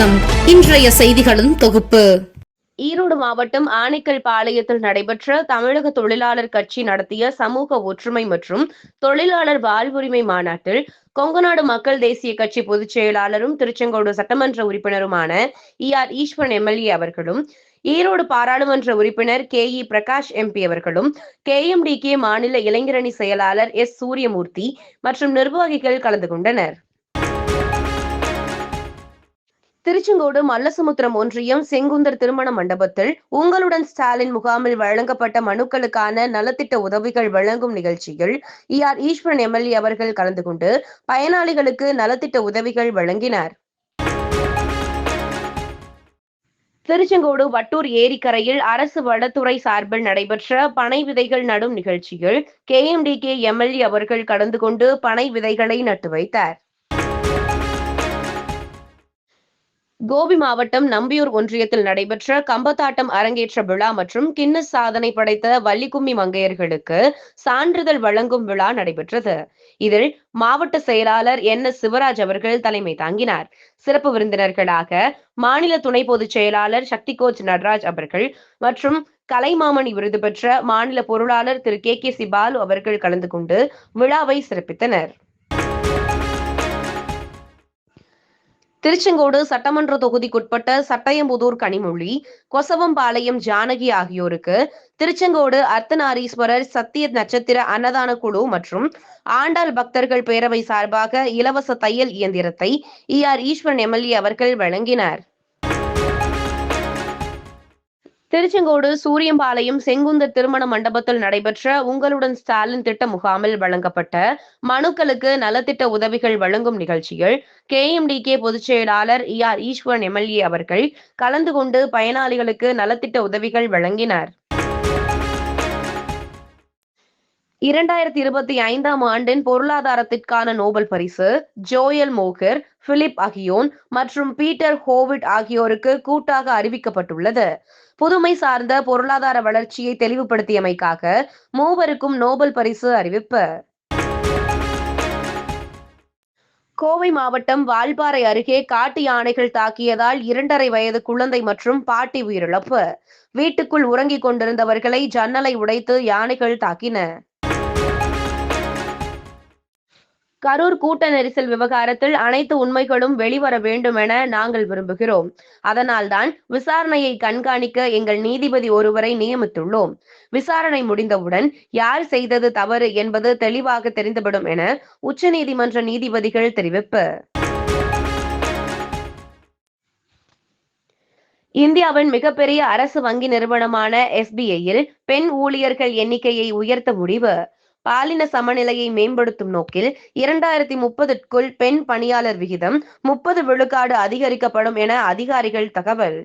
வணக்கம். இன்றைய செய்திகளின் தொகுப்பு. ஈரோடு மாவட்டம் ஆனைக்கல் பாளையத்தில் நடைபெற்ற தமிழக தொழிலாளர் கட்சி நடத்திய சமூக ஒற்றுமை மற்றும் தொழிலாளர் வாழ்வுரிமை மாநாட்டில் கொங்கநாடு மக்கள் தேசிய கட்சி பொதுச் செயலாளரும் திருச்செங்கோடு சட்டமன்ற உறுப்பினருமான இ ஆர் ஈஸ்வரன் எம்எல்ஏ அவர்களும் ஈரோடு பாராளுமன்ற உறுப்பினர் கே இ பிரகாஷ் எம்பி அவர்களும் கே எம் டி கே மாநில இளைஞரணி செயலாளர் எஸ் சூரியமூர்த்தி மற்றும் நிர்வாகிகள் கலந்து கொண்டனர். திருச்செங்கோடு மல்லசமுத்திரம் ஒன்றியம் செங்குந்தர் திருமண மண்டபத்தில் உங்களுடன் ஸ்டாலின் முகாமில் வழங்கப்பட்ட மனுக்களுக்கான நலத்திட்ட உதவிகள் வழங்கும் நிகழ்ச்சியில் இ ஆர் ஈஸ்வரன் எம்எல்ஏ அவர்கள் கலந்து கொண்டு பயனாளிகளுக்கு நலத்திட்ட உதவிகள் வழங்கினார். திருச்செங்கோடு வட்டூர் ஏரிக்கரையில் அரசு வளத்துறை சார்பில் நடைபெற்ற பனை விதைகள் நடும் நிகழ்ச்சியில் K M D K MLA அவர்கள் கலந்து கொண்டு பனை விதைகளை நட்டு வைத்தார். கோபி மாவட்டம் நம்பியூர் ஒன்றியத்தில் நடைபெற்ற கம்பத்தாட்டம் அரங்கேற்ற விழா மற்றும் கின்னஸ் சாதனை படைத்த வள்ளிக்கும்மி மங்கையர்களுக்கு சான்றிதழ் வழங்கும் விழா நடைபெற்றது. இதில் மாவட்ட செயலாளர் என் எஸ் சிவராஜ் அவர்கள் தலைமை தாங்கினார். சிறப்பு விருந்தினர்களாக மாநில துணை பொதுச் செயலாளர் சக்தி கோச் நடராஜ் அவர்கள் மற்றும் கலைமாமணி விருது பெற்ற மாநில பொருளாளர் திரு கே கே சிபாலு அவர்கள் கலந்து கொண்டு விழாவை சிறப்பித்தனர். திருச்செங்கோடு சட்டமன்ற தொகுதிக்குட்பட்ட சட்டயம்புதூர் கனிமொழி கொசவம்பாளையம் ஜானகி ஆகியோருக்கு திருச்செங்கோடு அர்த்தநாரீஸ்வரர் சத்திய நட்சத்திர அன்னதான குழு மற்றும் ஆண்டாள் பக்தர்கள் பேரவை சார்பாக இலவச தையல் இயந்திரத்தை இ ஆர் ஈஸ்வரன் எம்எல்ஏ அவர்கள் வழங்கினார். திருச்செங்கோடு சூரியம்பாளையம் செங்குந்தர் திருமண மண்டபத்தில் நடைபெற்ற உங்களுடன் ஸ்டாலின் திட்ட முகாமில் வழங்கப்பட்ட மனுக்களுக்கு நலத்திட்ட உதவிகள் வழங்கும் நிகழ்ச்சியில் கே எம் டி கே பொதுச் செயலாளர் இ ஆர் ஈஸ்வரன் எம்எல்ஏ அவர்கள் கலந்து கொண்டு பயனாளிகளுக்கு நலத்திட்ட உதவிகள் வழங்கினார். இரண்டாயிரத்தி இருபத்தி ஐந்தாம் ஆண்டின் பொருளாதாரத்திற்கான நோபல் பரிசு ஜோயல் மோகர் பிலிப் அகியோன் மற்றும் பீட்டர் ஹோவிட் ஆகியோருக்கு கூட்டாக அறிவிக்கப்பட்டுள்ளது. புதுமை சார்ந்த பொருளாதார வளர்ச்சியை தெளிவுபடுத்தியமைக்காக மூவருக்கும் நோபல் பரிசு அறிவிப்பு. கோவை மாவட்டம் வால்பாறை அருகே காட்டு யானைகள் தாக்கியதால் இரண்டரை வயது குழந்தை மற்றும் பாட்டி உயிரிழப்பு. வீட்டுக்குள் உறங்கிக் கொண்டிருந்தவர்களை ஜன்னலை உடைத்து யானைகள் தாக்கின. கரூர் கூட்ட நெரிசல் விவகாரத்தில் அனைத்து உண்மைகளும் வெளிவர வேண்டும் என நாங்கள் விரும்புகிறோம். அதனால்தான் விசாரணையை கண்காணிக்க எங்கள் நீதிபதி ஒருவரை நியமித்துள்ளோம். விசாரணை முடிந்தவுடன் யார் செய்தது தவறு என்பது தெளிவாக தெரிந்துவிடும் என உச்சநீதிமன்ற நீதிபதிகள் தெரிவிப்பு. இந்தியாவின் மிகப்பெரிய அரசு வங்கி நிறுவனமான எஸ்பிஐயில் பெண் ஊழியர்கள் எண்ணிக்கையை உயர்த்த முடிவு. பாலின சமநிலையை மேம்படுத்தும் நோக்கில் இரண்டாயிரத்தி முப்பதுக்குள் பெண் பணியாளர் விகிதம் முப்பது விழுக்காடு அதிகரிக்கப்படும் என அதிகாரிகள் தகவல்.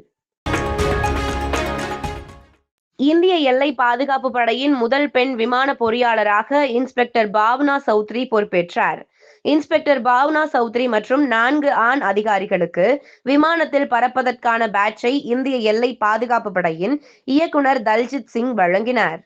இந்திய எல்லை பாதுகாப்பு படையின் முதல் பெண் விமான பொறியாளராக இன்ஸ்பெக்டர் பாவ்னா சௌத்ரி பொறுப்பேற்றார். இன்ஸ்பெக்டர் பாவ்னா சௌத்ரி மற்றும் நான்கு ஆண் அதிகாரிகளுக்கு விமானத்தில் பறப்பதற்கான பேட்சை இந்திய எல்லை பாதுகாப்பு படையின் இயக்குனர் தல்ஜித் சிங் வழங்கினார்.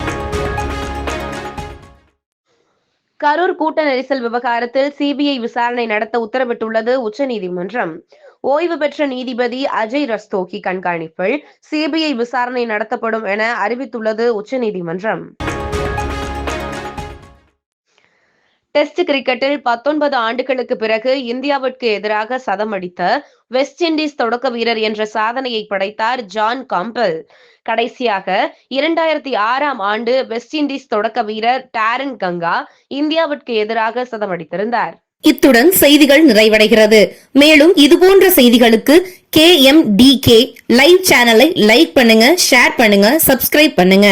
கரூர் கூட்ட நெரிசல் விவகாரத்தில் சிபிஐ விசாரணை நடத்த உத்தரவிட்டுள்ளது உச்சநீதிமன்றம். ஓய்வு பெற்ற நீதிபதி அஜய் ரஸ்தோகி கண்காணிப்பில் சிபிஐ விசாரணை நடத்தப்படும் என அறிவித்துள்ளது உச்சநீதிமன்றம். டெஸ்ட் கிரிக்கெட்டில் பத்தொன்பது ஆண்டுகளுக்கு பிறகு இந்தியாவிற்கு எதிராக சதம் அடித்த வெஸ்ட் இண்டீஸ் தொடக்க வீரர் என்ற சாதனையை படைத்தார் ஜான் காம்பல் கடைசியாக இரண்டாயிரத்தி ஆறாம் ஆண்டு வெஸ்ட் இண்டீஸ் தொடக்க வீரர் டாரன் கங்கா இந்தியாவிற்கு எதிராக சதம் அடித்திருந்தார். இத்துடன் செய்திகள் நிறைவடைகிறது. மேலும் இதுபோன்ற செய்திகளுக்கு K M D K live சேனலை லைக் பண்ணுங்க ஷேர் பண்ணுங்க சப்ஸ்கிரைப் பண்ணுங்க.